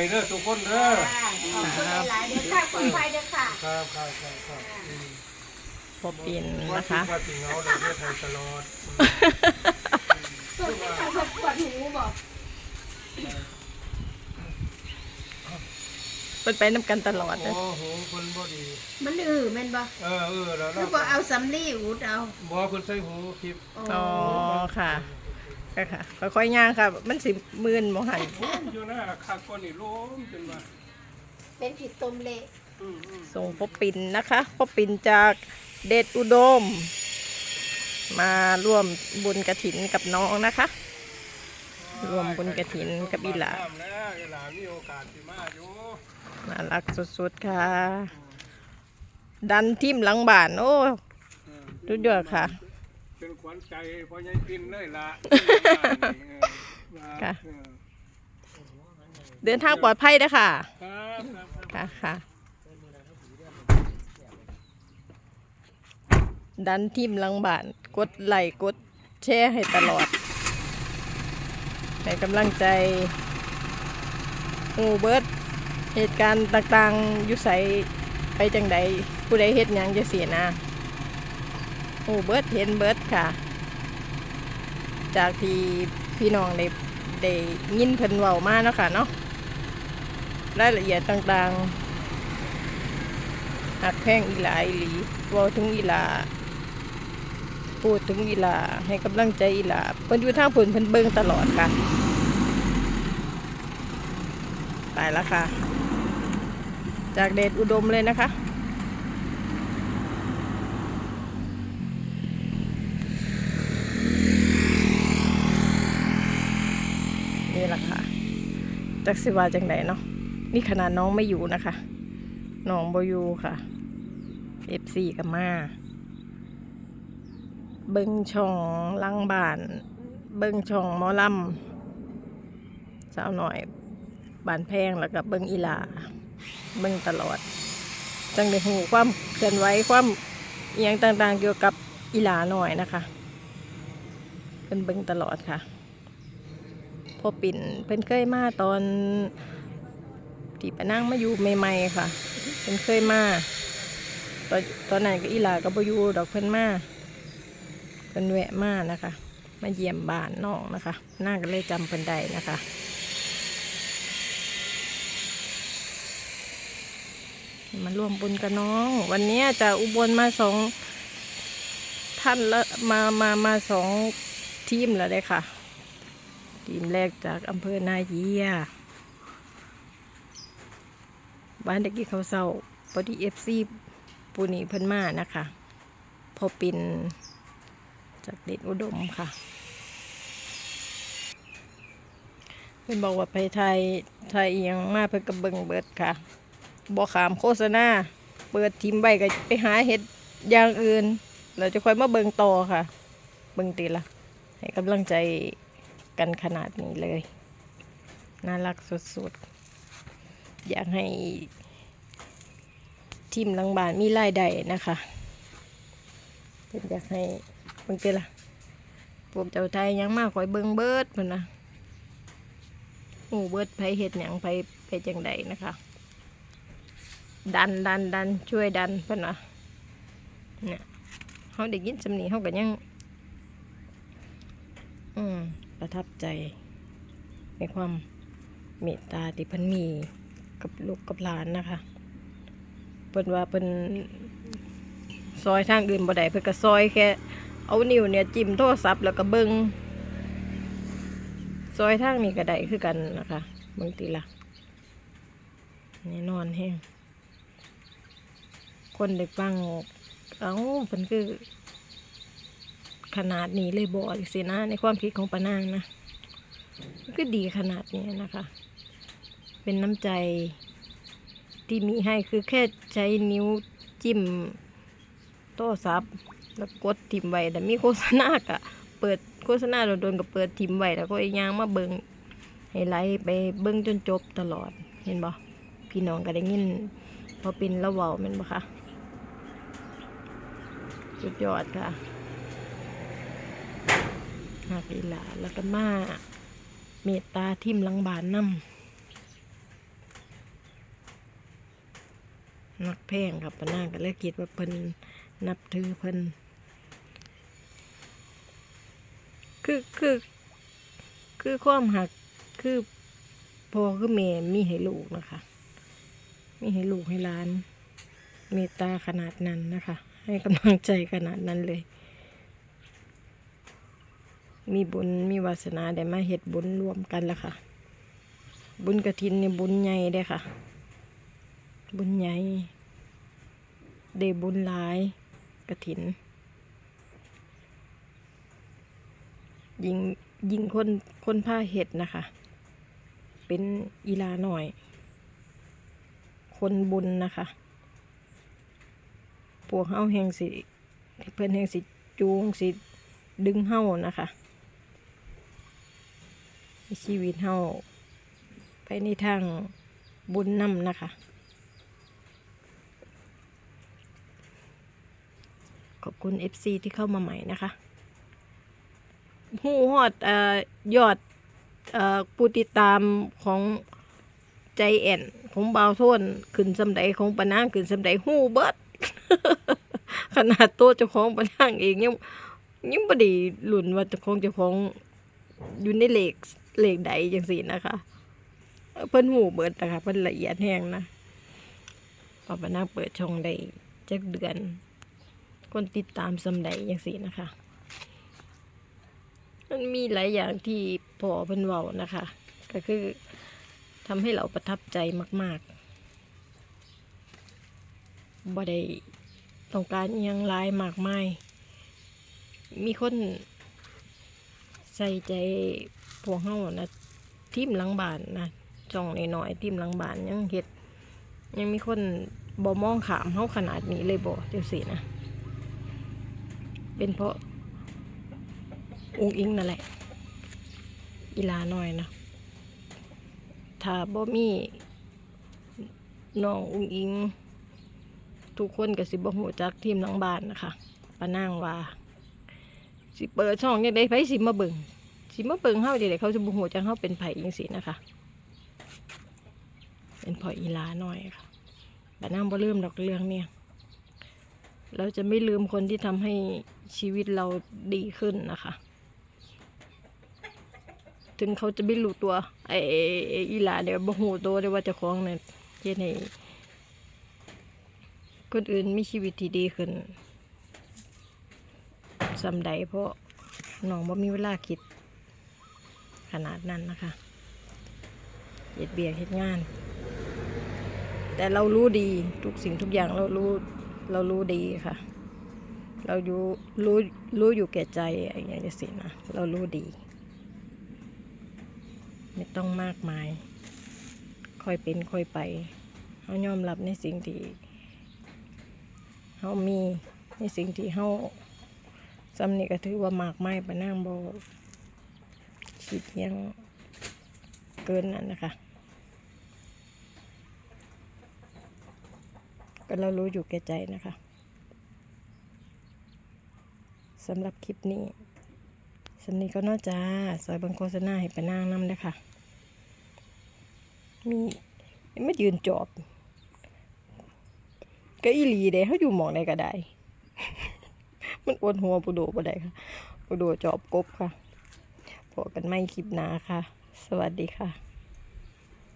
ไปเด้อทุกคนเด้อขอบคุณหลายๆเด้อค่ะคนไทยเด้อค่ะครับครับครับครับอืมพอปินว่านะสิคะ ว่าสิเหงาประเทศไทยตลอดส่วนที่ทางปวดหูบอกเป็นไปน้ำกันตลอดโอ้นะโหคนบ่ดี มันอือแม่นบ่เออเออแล้วคือบ่เอาสำลีอุดเอาบ่คนใส่หูคลิปอ๋อค่ะ ค่ะค่ะค่อยๆย่างค่ะ มันสิมื่นมองหันโอ้ยอยู่นะคักกว่านี่ล้มจนว่าเป็นผิดต้มเละอืมอืมส่งพ่อปินนะคะพ่อปินจากเดชอุดม มาร่วมบุญกระถินกับน้องนะคะ รวมบุญกฐินกับอีหลา น้ำแล้วอีหลามีโอกาสสิมาอยู่น่ารักสุดๆค่ะ ดันทิมหลังบ้านโอ้เออดูเดือดค่ะเป็นข วัญใจพ่อใหญ่ปินเลยล่ะค่ะเออเดินทางปลอดภัยนะคะครับครับครับค่ะค่ะ ดันทิมหลังบ้านกดไลค์กดแชร์ให้ตลอด ให้กำลังใจหมูเบิร์ดเหตุการณ์ต่างๆอยุใสไปจังใดผู้ใดเฮ็ดหยังจะเสียนะ หมูเบิร์ดเห็นเบิร์ดค่ะ จากที่พี่น้องได้ได้ยินเพิ่นเว้ามาเนาะค่ะเนาะรายละเอียดต่างๆหักแพงอีหลาอีหลีเว้าถึงอีหลาพูดถึงอีหลาให้กำลังใจอีหลาเพิ่นอยู่ทางผลเพิ่นเบิ่งตลอดค่ะไปแล้วค่ะ จากเดชอุดมเลยนะคะ นี่แหละค่ะจักสิวาจังไดเนาะนี่ขนาดน้องไม่อยู่นะคะน้องบอยู่ค่ะ F4 กับมาเบิ้งช่องลังบ้าน เบิ้งช่องมอลำสาวหน่อยบานแพงแล้วก็เบิ้งอีลา เบิ้งตลอด จังได้หูความเคลื่อนไหวความอหย่างต่างๆเกี่ยวกับอีลาหน่อยนะคะเพิ่นเบิ้งตลอดค่ะ พอปิ่นเพิ่นเคยมาตอนที่ปนั่งมาอยู่ใหม่ๆค่ะ เพิ่นเคยมาตอนตอนนั้นก็อีหลาก็บ่อยู่ดอกเพิ่นมาเพิ่นแวะมานะคะ มาเยี่ยมบ้านน้องนะคะน่าก็เลยจำเพิ่นได้นะคะมาร่วมบุญกับน้อง วันนี้จะอุบลมาสองท่านละมามามาสองทีมแล้วเลยค่ะ ทีมแรกจากอำเภอนาเยีย บ้านเด็กกี้เขาเศร้าพอดีเอฟซีปูนีเพิ่นมานะคะ พอปินจากเด็ดอุดมค่ะ เพิ่นบอกว่าไปไทยไทยอิหยังมาเพิ่นก็เบิงเบิดค่ะบ่ขามโฆษณา เปิดทิมไว้ก็ไปหาเฮ็ดอย่างอื่น เราจะค่อยมาเบิงต่อค่ะ เบิงตีละให้กำลังใจ กันขนาดนี้เลย น่ารักสุดๆ อยากให้ทีมลังบ้านมีรายได้นะคะเพิ่นอยากให้เบิ่งติล่ะพวกเจ้าไทยยังมาคอยเบิงเบิดเพิ่นนะหมู่เบิดไผเฮ็ดหยังไผไปจังใดนะคะ ดันดันดันช่วยดันเพิ่นว่าเนี่ยเฮาได้ยินสำนีเฮาก็ยัง อืม ประทับใจ ในความเมตตาที่เพิ่นมีกับลูกกับหลานนะคะเพิ่นว่าเพิ่นซอยทางอื่นบ่ได้เพิ่นก็ซอยแค่เอานิ้วเนี่ยจิ้มโทรศัพท์แล้วก็เบิ่งซอยทางนี้ก็ได้คือกันนะคะบางทีละแน่นอนแฮงคนได้ฟัง เอาเพิ่นคือ ขนาดนี้เลยบ่สินะ ในความคิดของปานางนะก็ดีขนาดนี้นะคะ เป็นน้ำใจที่มีให้คือแค่ใช้นิ้วจิ้มโทรศัพท์แล้วกดทิมไว้แต่มีโฆษณากะเปิดโฆษณาโดนๆก็เปิดทิมไว้แล้วก็อีกอย่างมาเบิงให้ไลฟ์ไปเบิ้งจนจบตลอดเห็นบ่พี่น้องก็ได้ยินพอเป็นละเว้าแม่นบ่คะสุดยอดค่ะ หากอีหลาแล้วก็มาเมตตาทิมลังบานนำนักแพงกับปนางกันแล้วคิดว่าเพิ่นนับถือเพิ่นคือคือคือความหักคือพอคือแม่มีให้ลูกนะคะ มีให้ลูกให้ล้าน เมตตาขนาดนั้นนะคะ ให้กำลังใจขนาดนั้นเลย มีบุญมีวาสนาได้มาเฮ็ดบุญรวมกันแล้วค่ะ บุญกระถินเนี่ยบุญใหญ่เด้ค่ะ บุญใหญ่ได้บุญหลายกระถิน ยิงยิงคนคนผ้าเห็ดนะคะ เป็นอีลาหน่อย คนบุญนะคะพวกเฮาแห่งสิเพื่อนแห่งสิจูงสิดึงเฮานะคะ ชีวิตเฮาไปในทางบุญนำนะคะ ขอบคุณ FC ที่เข้ามาใหม่นะคะหูฮอดอยอดอผู้ติดตามของใจแอนของเบาวโทนขึ้นสำใดของปะนางขึ้นสำใดหูเบิด ขนาดตัวเจ้าของปะนางเองยังยังบ่ได้หลุนว่าเจ้าของเจ้าของอยู่ในเลข เลขใดจังซี่นะคะเพิ่นหูเบิดนะคะเพิ่นละเอียดแห้งนะพอปะนางเปิดช่องได้จักเดือน คนติดตามสำใดจังซี่นะคะ มันมีหลายอย่างที่พอเพิ่นเว้านะคะ ก็คือทำให้เราประทับใจมากๆบ่ได้ต้องการยังหลายมากมายมีคนใส่ใจ วกเฮานะทีมหลังบ้านนะจ่องน้อยๆทีมหลังบ้านยังเฮ็ดยังมีคนบ่มองขามเฮาขนาดนี้เลยบ่จังซี่นะ เป็นเพราะองค์อิงนั่นแหละอีลาน้อยนะถ้าบ่มีน้ององค์อิง ทุกคนก็สิบ่ฮู้จักทีมหลังบ้านนะคะปานางว่า สิเปิดช่องยังได้ไผสิมาเบิ่ง สิมาเบิ่งเฮาจังไดเขาสิบ่ฮู้จักเฮาเป็นไผจังซี่นะคะ เป็นพออีลาหน้อยค่ะปานางบ่ลืมดอกเรื่องเนี่ย เราจะไม่ลืมคนที่ทำให้ชีวิตเราดีขึ้นนะคะ ถึงเขาจะไม่รู้ตัวไอ้อีลาเดี๋ยวบ่หูตัวได้ว่าจะคล้องเนี่ยเฮ็ดให้คนอื่นมีชีวิตที่ดีขึ้นสำใดเพราะน้องบ่มีเวลาคิด ขนาดนั้นนะคะเฮ็ดเบียกเฮ็ดงาน แต่เรารู้ดีทุกสิ่งทุกอย่างเรารู้เรารู้ดีค่ะ เราอยู่รู้รู้อยู่แก่ใจอะไรอย่างเงี้ยสินะเรารู้ดี ไม่ต้องมากมาย ค่อยเป็นค่อยไปเขายอมรับในสิ่งที่เขามีในสิ่งที่เขาสำนึกก็ถือว่ามากไมายปะนั่งบ คิดยังเกินนั้นนะคะ ก็เรารู้อยู่แก่ใจนะคะสำหรับคลิปนี้สำนีก็น่าจะซอยบังโฆษณาให้ไปนางน้ำนะคะมีไม่ยืนจอบ ก็อีหลีเด้เขาอยู่หมองใดก็ได้มันอวนหัวปูโดปูได้ค่ะปูโดจอบกบค่ะ พบกันไม่คลิปหนาค่ะ สวัสดีค่ะ